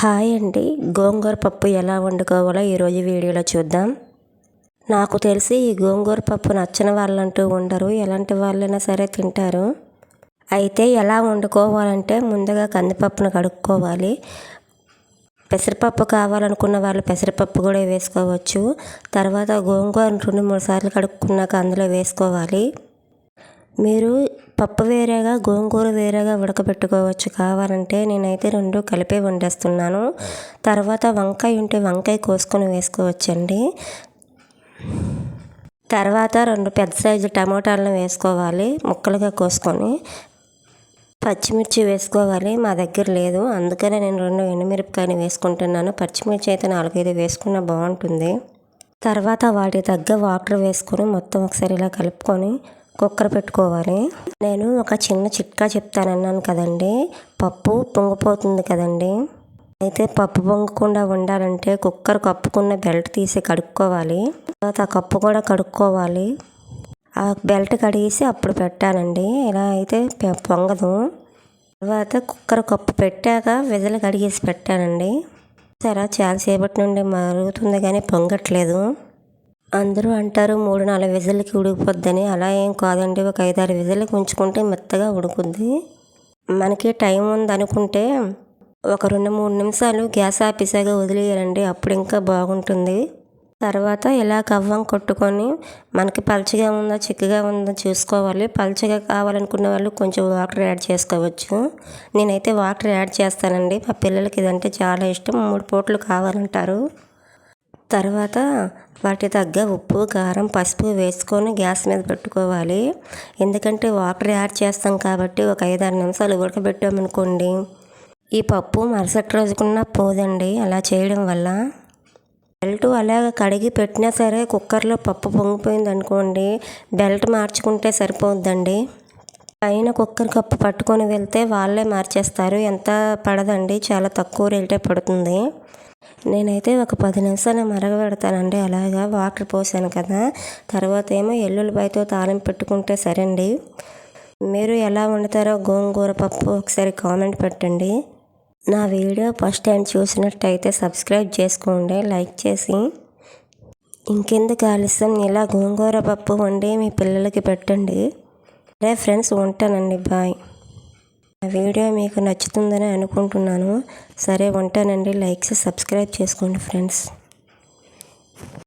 Hi అండి. గోంగూర పప్పు ఎలా వండుకోవాలో ఈరోజు వీడియోలో చూద్దాం. నాకు తెలిసి ఈ గోంగూర పప్పు నచ్చిన వాళ్ళంటూ ఉండరు. ఎలాంటి వాళ్ళైనా సరే తింటారు. అయితే ఎలా వండుకోవాలంటే ముందుగా కందిపప్పును కడుక్కోవాలి. పెసరపప్పు కావాలనుకున్న వాళ్ళు పెసరపప్పు కూడా వేసుకోవచ్చు. తర్వాత గోంగూర రెండు మూడు సార్లు కడుక్కున్నాక అందులో వేసుకోవాలి. మీరు పప్పు వేరేగా గోంగూర వేరేగా ఉడకబెట్టుకోవచ్చు. కావాలంటే నేనైతే రెండు కలిపి వండేస్తున్నాను. తర్వాత వంకాయ ఉంటే వంకాయ కోసుకొని వేసుకోవచ్చండి. తర్వాత రెండు పెద్ద సైజు టమోటాలను వేసుకోవాలి ముక్కలుగా కోసుకొని. పచ్చిమిర్చి వేసుకోవాలి మా దగ్గర లేదు. అందుకనే నేను రెండు ఎండుమిరపకాయలు వేసుకుంటున్నాను. పచ్చిమిర్చి అయితే నాలుగైదు వేసుకున్న బాగుంటుంది. తర్వాత వాటి తగ్గ వాటర్ వేసుకొని మొత్తం ఒకసారి ఇలా కలుపుకొని కుక్కర్ పెట్టుకోవాలి. నేను ఒక చిన్న చిట్కా చెప్తానన్నాను కదండి. పప్పు పొంగిపోతుంది కదండి. అయితే పప్పు పొంగకుండా ఉండాలంటే కుక్కర్ కప్పుకున్న బెల్ట్ తీసి కడుక్కోవాలి. తర్వాత ఆ కప్పు కూడా కడుక్కోవాలి. ఆ బెల్ట్ కడిగేసి అప్పుడు పెట్టానండి. ఇలా అయితే పొంగదు. తర్వాత కుక్కర్ కప్పు పెట్టాక విజలు కడిగేసి పెట్టానండి. సరే చాలాసేపటి నుండి మరుగుతుంది కానీ పొంగట్లేదు. అందరూ అంటారు మూడు నాలుగు విజిల్కి ఉడికిపోద్దని. అలా ఏం కాదండి. ఒక ఐదారు విజిల్కి ఉంచుకుంటే మెత్తగా ఉడుకుద్ది. మనకి టైం ఉంది అనుకుంటే ఒక రెండు మూడు నిమిషాలు గ్యాస్ ఆపేసాగా వదిలేయాలండి. అప్పుడు ఇంకా బాగుంటుంది. తర్వాత ఇలా కవ్వం కొట్టుకొని మనకి పల్చగా ఉందా చిక్కగా ఉందా చూసుకోవాలి. పల్చగా కావాలనుకున్న వాళ్ళు కొంచెం వాటర్ యాడ్ చేసుకోవచ్చు. నేనైతే వాటర్ యాడ్ చేస్తానండి. మా పిల్లలకి ఇదంటే చాలా ఇష్టం. మూడు పూటలు కావాలంటారు. తర్వాత వాటి తగ్గ ఉప్పు కారం పసుపు వేసుకొని గ్యాస్ మీద పెట్టుకోవాలి. ఎందుకంటే వాటర్ యాడ్ చేస్తాం కాబట్టి ఒక ఐదు ఆరు నిమిషాలు ఉడకబెట్టామనుకోండి. ఈ పప్పు మరుసటి రోజుకున్న పోదండి. అలా చేయడం వల్ల బెల్ట్ అలాగ కడిగి పెట్టినా సరే కుక్కర్లో పప్పు పొంగిపోయింది అనుకోండి బెల్ట్ మార్చుకుంటే సరిపోద్దండి. పైన కుక్కర్ కప్పు పట్టుకొని వెళ్తే వాళ్ళే మార్చేస్తారు. ఎంత పడదండి? చాలా తక్కువ రేటే పడుతుంది. నేనైతే ఒక పది నిమిషాలు మరగబెడతానండి. అలాగా వాటర్ పోసాను కదా. తర్వాత ఏమో ఎల్లుల్లిపాయతో తాలింపు పెట్టుకుంటే సరండి. మీరు ఎలా వండుతారో గోంగూర పప్పు ఒకసారి కామెంట్ పెట్టండి. నా వీడియో ఫస్ట్ టైం చూసినట్టయితే సబ్స్క్రైబ్ చేసుకోండి లైక్ చేసి. ఇంకెందుకు ఆలస్యం? ఇలా గోంగూర పప్పు వండి మీ పిల్లలకి పెట్టండి. అరే ఫ్రెండ్స్ ఉంటానండి. బాయ్. వీడియో మీకు నచ్చుతుందని అనుకుంటున్నాను. సరే ఉంటానండి లైక్స్ సబ్స్క్రైబ్ చేసుకోండి ఫ్రెండ్స్.